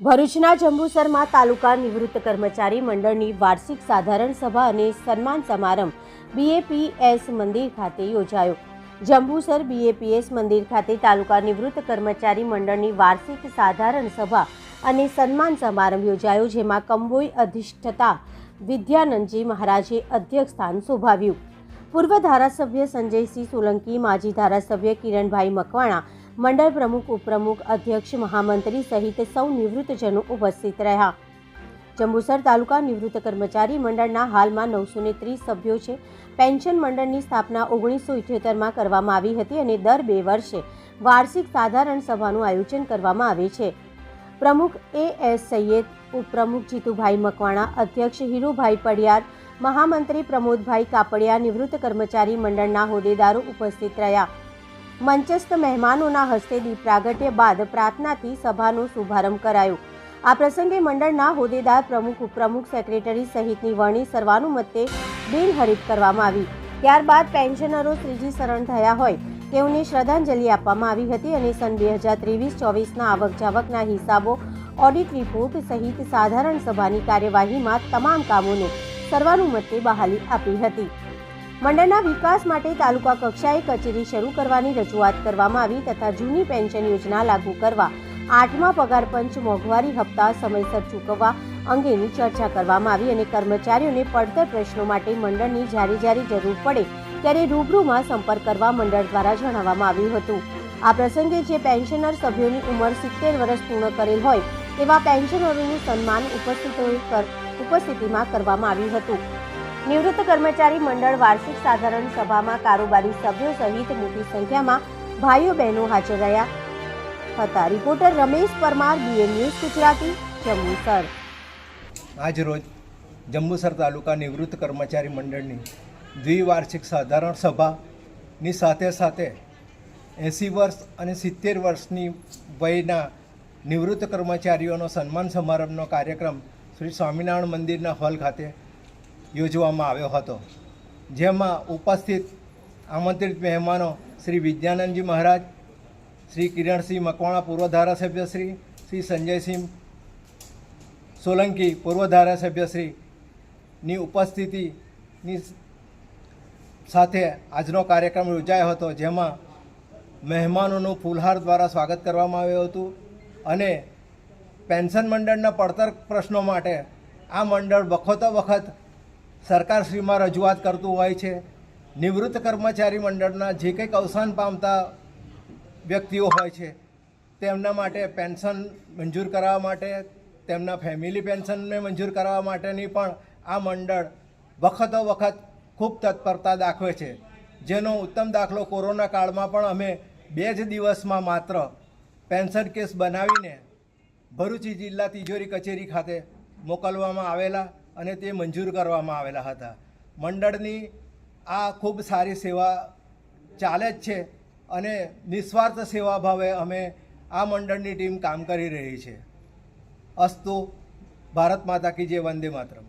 ભરૂચના જંબુસરમાં તાલુકા નિવૃત્ત કર્મચારી મંડળની વાર્ષિક સાધારણ સભા અને સન્માન સમારંભ બીએપીએસ મંદિર ખાતે યોજાયો. જંબુસર બીએપીએસ મંદિર ખાતે તાલુકા નિવૃત્ત કર્મચારી મંડળની વાર્ષિક સાધારણ સભા અને સન્માન સમારંભ યોજાયો, જેમાં કંબોઈ અધિષ્ઠતા વિદ્યાનંદજી મહારાજે અધ્યક્ષ સ્થાન શોભાવ્યું. પૂર્વ ધારાસભ્ય સંજયસિંહ સોલંકી, માજી ધારાસભ્ય કિરણભાઈ મકવાણા મંડળ પ્રમુખ, ઉપપ્રમુખ, અધ્યક્ષ, મહામંત્રી સહિત સૌ નિવૃત્તજનો ઉપસ્થિત રહ્યા. જંબુસર તાલુકા નિવૃત્ત કર્મચારી મંડળના હાલમાં નવસો ને ત્રીસ સભ્યો છે. પેન્શન મંડળની સ્થાપના ઓગણીસો ઇઠ્યોતેરમાં કરવામાં આવી હતી અને દર બે વર્ષે વાર્ષિક સાધારણ સભાનું આયોજન કરવામાં આવે છે. પ્રમુખ એ એસ સૈયદ, ઉપપ્રમુખ જીતુભાઈ મકવાણા, અધ્યક્ષ હીરુભાઈ પડિયાર, મહામંત્રી પ્રમોદભાઈ કાપડિયા નિવૃત્ત કર્મચારી મંડળના હોદ્દેદારો ઉપસ્થિત રહ્યા. મંચસ્થ મહેમાનોના હસ્તે દીપ પ્રાગટ્ય બાદ પ્રાર્થનાથી સભાનો શુભારંભ કરાયો. આ પ્રસંગે મંડળના હોદ્દેદાર પ્રમુખ, ઉપપ્રમુખ, સેક્રેટરી સહિતની વરણી સર્વાનુમતે બિનહરીફ કરવામાં આવી. ત્યારબાદ પેન્શનરો ત્રીજી શરણ થયા હોય, તેઓને શ્રદ્ધાંજલિ આપવામાં આવી હતી અને સન બે હજાર ત્રેવીસ ચોવીસના આવકજાવકના હિસાબો, ઓડિટ રિપોર્ટ સહિત સાધારણ સભાની કાર્યવાહીમાં તમામ કામોને સર્વાનુમતે બહાલી આપી હતી. મંડળના વિકાસ માટે તાલુકા કક્ષાએ કચેરી શરૂ કરવાની રજૂઆત કરવામાં આવી તથા જૂની પેન્શન યોજના લાગુ કરવા આઠમા પગાર પંચ મોંઘવારી હપ્તા સમયસર ચૂકવવા અંગેની ચર્ચા કરવામાં આવી અને કર્મચારીઓને પડતર પ્રશ્નો માટે મંડળની જ્યારે જ્યારે જરૂર પડે ત્યારે રૂબરૂમાં સંપર્ક કરવા મંડળ દ્વારા જણાવવામાં આવ્યું હતું. આ પ્રસંગે જે પેન્શનર સભ્યોની ઉંમર સિત્તેર વર્ષ પૂર્ણ કરેલ હોય તેવા પેન્શનરોનું સન્માન ઉપસ્થિતોએ કર- ઉપસ્થિતિમાં કરવામાં આવ્યું હતું. નિવૃત્ત કર્મચારી મંડળ વાર્ષિક સાધારણ સભામાં કારોબારી સભ્યો સહિત મોટી સંખ્યામાં ભાઈઓ બહેનો હાજર રહ્યા હતા. Reporter Ramesh Parmar, BN news Gujarati, Jambusar. આજ રોજ જંબુસર તાલુકા નિવૃત્ત કર્મચારી મંડળની દ્વિવાર્ષિક સાધારણ સભાની સાથે સાથે એંસી વર્ષ અને સિત્તેર વર્ષની વયના નિવૃત્ત કર્મચારીઓનો સન્માન સમારંભનો કાર્યક્રમ શ્રી સ્વામિનારાયણ મંદિરના હોલ ખાતે યોજવામાં આવ્યો હતો. જેમાં ઉપસ્થિત આમંત્રિત મહેમાનો શ્રી વિદ્યાનંદજી મહારાજ, શ્રી કિરણસિંહ મકવાણા પૂર્વ ધારાસભ્ય શ્રી શ્રી સંજયસિંહ સોલંકી પૂર્વ ધારાસભ્યશ્રીની ઉપસ્થિતિની સાથે આજનો કાર્યક્રમ યોજાયો હતો, જેમાં મહેમાનોનું ફૂલહાર દ્વારા સ્વાગત કરવામાં આવ્યું હતું અને પેન્શન મંડળના પડતર પ્રશ્નો માટે આ મંડળ વખતો વખત સરકારશ્રીમાં રજૂઆત કરતું હોય છે. નિવૃત્ત કર્મચારી મંડળના જે કંઈક અવસાન પામતા વ્યક્તિઓ હોય છે, તેમના માટે પેન્શન મંજૂર કરાવવા માટે, તેમના ફેમિલી પેન્શનને મંજૂર કરાવવા માટેની પણ આ મંડળ વખતો વખત ખૂબ તત્પરતા દાખવે છે. જેનો ઉત્તમ દાખલો કોરોના કાળમાં પણ અમે બે જ દિવસમાં માત્ર પેન્શન કેસ બનાવીને ભરૂચી જિલ્લા તિજોરી કચેરી ખાતે મોકલવામાં આવેલા અને તે મંજૂર કરવામાં આવેલા હતા. મંડળની આ ખૂબ સારી સેવા ચાલે જ છે અને નિસ્વાર્થ સેવા ભાવે અમે આ મંડળની ટીમ કામ કરી રહી છે. અસ્તુ, ભારત માતા કી જે વંદે માતરમ.